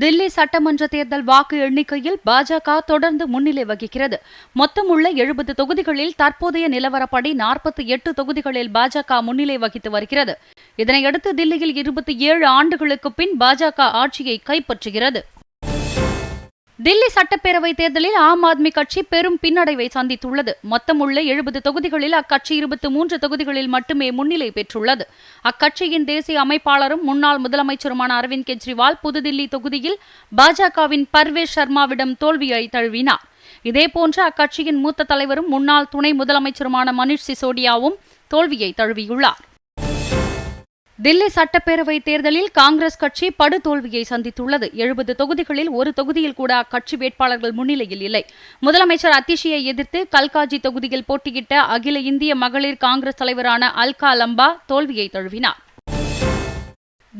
தில்லி சட்டமன்ற தேர்தல் வாக்கு எண்ணிக்கையில் பாஜக தொடர்ந்து முன்னிலை வகிக்கிறது. மொத்தமுள்ள எழுபது தொகுதிகளில் தற்போதைய நிலவரப்படி நாற்பத்தி எட்டு தொகுதிகளில் பாஜக முன்னிலை வகித்து வருகிறது. இதனையடுத்து தில்லியில் இருபத்தி ஏழு ஆண்டுகளுக்கு பின் பாஜக ஆட்சியை கைப்பற்றுகிறது. தில்லி சட்டப்பேரவை தேர்தலில் ஆம் ஆத்மி கட்சி பெரும் பின்னடைவை சந்தித்துள்ளது. மொத்தமுள்ள எழுபது தொகுதிகளில் அக்கட்சி இருபத்தி மூன்று தொகுதிகளில் மட்டுமே முன்னிலை பெற்றுள்ளது. அக்கட்சியின் தேசிய அமைப்பாளரும் முன்னாள் முதலமைச்சருமான அரவிந்த் கெஜ்ரிவால் புதுதில்லி தொகுதியில் பாஜகவின் பர்வேஷ் சர்மாவிடம் தோல்வியை தழுவினார். இதேபோன்று அக்கட்சியின் மூத்த தலைவரும் முன்னாள் துணை முதலமைச்சருமான மணிஷ் சிசோடியாவும் தோல்வியை தழுவியுள்ளார். தில்லி சட்டப்பேரவை தேர்தலில் காங்கிரஸ் கட்சி படுதோல்வியை சந்தித்துள்ளது. எழுபது தொகுதிகளில் ஒரு தொகுதியில் கூட அக்கட்சி வேட்பாளர்கள் முன்னிலையில் இல்லை. முதலமைச்சர் அத்திஷியை எதிர்த்து கல்காஜி தொகுதியில் போட்டியிட்ட அகில இந்திய மகளிர் காங்கிரஸ் தலைவரான அல்கா லம்பா தோல்வியை தழுவினார்.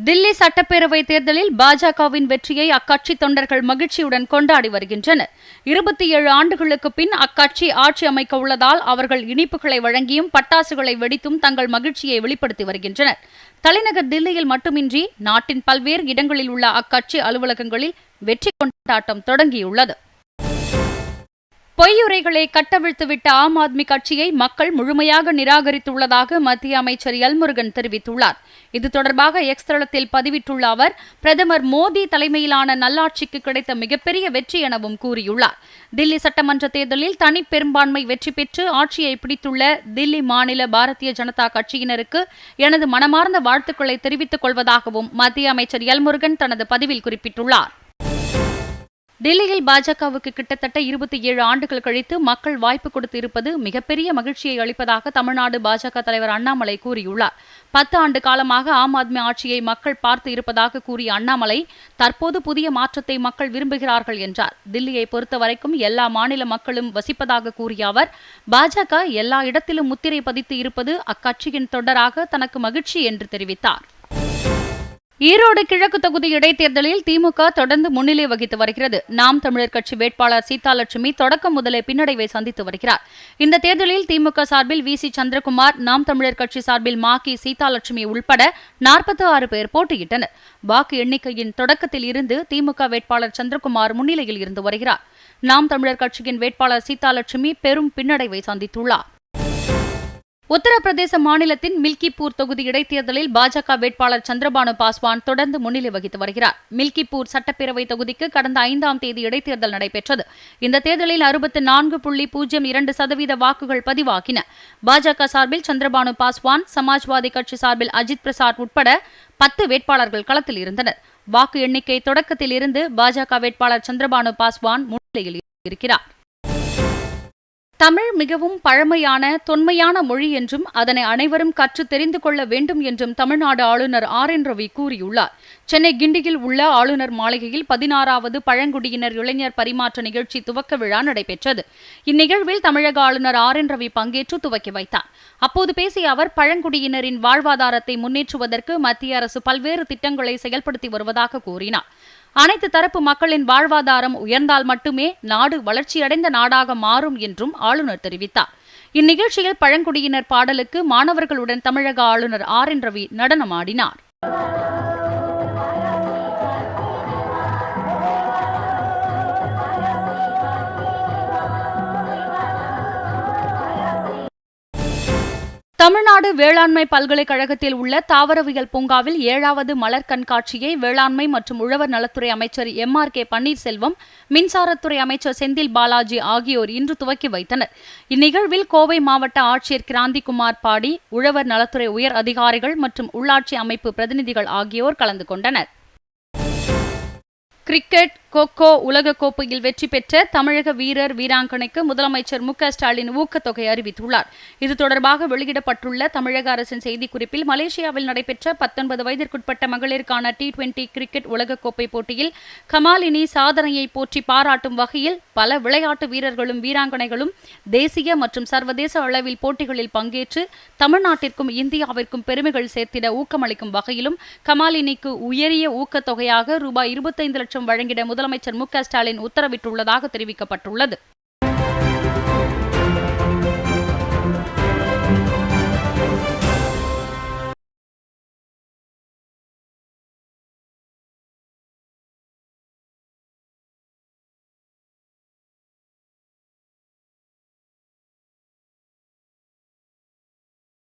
தில்லி சட்டப்பேரவை தேர்தலில் பாஜகவின் வெற்றியை அக்கட்சி தொண்டர்கள் மகிழ்ச்சியுடன் கொண்டாடி வருகின்றனர். இருபத்தி ஏழு ஆண்டுகளுக்கு பின் அக்கட்சி ஆட்சி அமைக்க உள்ளதால் அவர்கள் இனிப்புகளை வழங்கியும் பட்டாசுகளை வெடித்தும் தங்கள் மகிழ்ச்சியை வெளிப்படுத்தி வருகின்றனர். தலைநகர் தில்லியில் மட்டுமின்றி நாட்டின் பல்வேறு இடங்களில் உள்ள அக்கட்சி அலுவலகங்களில் வெற்றி கொண்டாட்டம் தொடங்கியுள்ளது. பொய்யுரைகளை கட்டவிழ்த்துவிட்ட ஆம் ஆத்மி கட்சியை மக்கள் முழுமையாக நிராகரித்துள்ளதாக மத்திய அமைச்சர் எல்முருகன் தெரிவித்துள்ளார். இது தொடர்பாக எக்ஸ் தளத்தில் பதிவிட்டுள்ள அவர் பிரதமர் மோடி தலைமையிலான நல்லாட்சிக்கு கிடைத்த மிகப்பெரிய வெற்றி எனவும் கூறியுள்ளார். தில்லி சட்டமன்ற தேர்தலில் தனி பெரும்பான்மை வெற்றி பெற்று ஆட்சியை பிடித்துள்ள தில்லி மாநில பாரதிய ஜனதா கட்சியினருக்கு எனது மனமார்ந்த வாழ்த்துக்களை தெரிவித்துக் கொள்வதாகவும் மத்திய அமைச்சர் எல்முருகன் தனது பதிவில் குறிப்பிட்டுள்ளார். டெல்லியில் பாஜகவுக்கு கிட்டத்தட்ட இருபத்தி ஏழு ஆண்டுகள் கழித்து மக்கள் வாய்ப்பு கொடுத்து இருப்பது மிகப்பெரிய மகிழ்ச்சியை அளிப்பதாக தமிழ்நாடு பாஜக தலைவர் அண்ணாமலை கூறியுள்ளார். பத்து ஆண்டு காலமாக ஆம் ஆத்மி ஆட்சியை மக்கள் பார்த்து இருப்பதாக கூறிய அண்ணாமலை தற்போது புதிய மாற்றத்தை மக்கள் விரும்புகிறார்கள் என்றார். தில்லியை பொறுத்தவரைக்கும் எல்லா மாநில மக்களும் வசிப்பதாக கூறிய அவர் பாஜக எல்லா இடத்திலும் முத்திரை பதித்து இருப்பது அக்கட்சியின் தொடராக தனக்கு மகிழ்ச்சி என்று தெரிவித்தார். ஈரோடு கிழக்கு தொகுதி இடைத்தேர்தலில் திமுக தொடர்ந்து முன்னிலை வகித்து வருகிறது. நாம் தமிழர் கட்சி வேட்பாளர் சீதாலட்சுமி தொடக்கம் முதலே பின்னடைவை சந்தித்து வருகிறார். இந்த தேர்தலில் திமுக சார்பில் வி சி சந்திரகுமார் நாம் தமிழர் கட்சி சார்பில் மாக்கி சீதாலட்சுமி உள்பட நாற்பத்தி ஆறு பேர் போட்டியிட்டனர். வாக்கு எண்ணிக்கையின் தொடக்கத்தில் இருந்து திமுக வேட்பாளர் சந்திரகுமார் முன்னிலையில் இருந்து வருகிறார். நாம் தமிழர் கட்சியின் வேட்பாளர் சீதாலட்சுமி பெரும் பின்னடைவை சந்தித்துள்ளார். உத்தரப்பிரதேச மாநிலத்தின் மில்கிப்பூர் தொகுதி இடைத்தேர்தலில் பாஜக வேட்பாளர் சந்திரபானு பாஸ்வான் தொடர்ந்து முன்னிலை வகித்து வருகிறார். மில்கிப்பூர் சட்டப்பேரவை தொகுதிக்கு கடந்த ஐந்தாம் தேதி இடைத்தேர்தல் நடைபெற்றது. இந்த தேர்தலில் அறுபத்து நான்கு புள்ளி பூஜ்ஜியம் இரண்டு சதவீத வாக்குகள் பதிவாகின. பாஜக சார்பில் சந்திரபானு பாஸ்வான் சமாஜ்வாதி கட்சி சார்பில் அஜித் பிரசாத் உட்பட பத்து வேட்பாளர்கள் களத்தில் இருந்தனர். வாக்கு எண்ணிக்கை தொடக்கத்தில் இருந்து பாஜக வேட்பாளர் சந்திரபானு பாஸ்வான் முன்னிலையில் இருக்கிறார். தமிழ் மிகவும் பழமையான தொன்மையான மொழி என்றும் அதனை அனைவரும் கற்று தெரிந்து கொள்ள வேண்டும் என்றும் தமிழ்நாடு ஆளுநர் ஆர் என் ரவி கூறியுள்ளார். சென்னை கிண்டியில் உள்ள ஆளுநர் மாளிகையில் பதினாறாவது பழங்குடியினர் இளைஞர் பரிமாற்ற நிகழ்ச்சி துவக்க விழா நடைபெற்றது. இந்நிகழ்வில் தமிழக ஆளுநர் ஆர் என் ரவி பங்கேற்று துவக்கி வைத்தார். அப்போது பேசிய அவர் பழங்குடியினரின் வாழ்வாதாரத்தை முன்னேற்றுவதற்கு மத்திய அரசு பல்வேறு திட்டங்களை செயல்படுத்தி வருவதாக கூறினார். அனைத்து தரப்பு மக்களின் வாழ்வாதாரம் உயர்ந்தால் மட்டுமே நாடு வளர்ச்சியடைந்த நாடாக மாறும் என்றும் ஆளுநர் தெரிவித்தார். இந்நிகழ்ச்சியில் பழங்குடியினர் பாடலுக்கு மாணவர்களுடன் தமிழக ஆளுநர் ஆர் என் ரவி நடனமாடினார். தமிழ்நாடு வேளாண்மை பல்கலைக்கழகத்தில் உள்ள தாவரவியல் பூங்காவில் ஏழாவது மலர் கண்காட்சியை வேளாண்மை மற்றும் உழவர் நலத்துறை அமைச்சர் எம் ஆர் கே பன்னீர்செல்வம் மின்சாரத்துறை அமைச்சர் செந்தில் பாலாஜி ஆகியோர் இன்று துவக்கி வைத்தனர். இந்நிகழ்வில் கோவை மாவட்ட ஆட்சியர் கிராந்திகுமார் பாடி உழவர் நலத்துறை உயர் அதிகாரிகள் மற்றும் உள்ளாட்சி அமைப்பு பிரதிநிதிகள் ஆகியோர் கலந்து கொண்டனர். கிரிக்கெட் கொக்கோ உலகக்கோப்பையில் வெற்றி பெற்ற தமிழக வீரர் வீராங்கனைக்கு முதலமைச்சர் மு ஸ்டாலின் ஊக்கத்தொகை அறிவித்துள்ளார். இது தொடர்பாக வெளியிடப்பட்டுள்ள தமிழக அரசின் செய்திக்குறிப்பில் மலேசியாவில் நடைபெற்ற பத்தொன்பது வயதிற்குட்பட்ட மகளிருக்கான டி டுவெண்டி கிரிக்கெட் உலகக்கோப்பை போட்டியில் கமாலினி சாதனையை போற்றி பாராட்டும் வகையில் பல விளையாட்டு வீரர்களும் வீராங்கனைகளும் தேசிய மற்றும் சர்வதேச அளவில் போட்டிகளில் பங்கேற்று தமிழ்நாட்டிற்கும் இந்தியாவிற்கும் பெருமைகள் சேர்த்திட ஊக்கமளிக்கும் வகையிலும் கமாலினிக்கு உயரிய ஊக்கத்தொகையாக ரூபாய் இருபத்தைந்து லட்சம் வழங்கிட முதலமைச்சர் மு ஸ்டாலின் உத்தரவிட்டுள்ளதாக தெரிவிக்கப்பட்டுள்ளது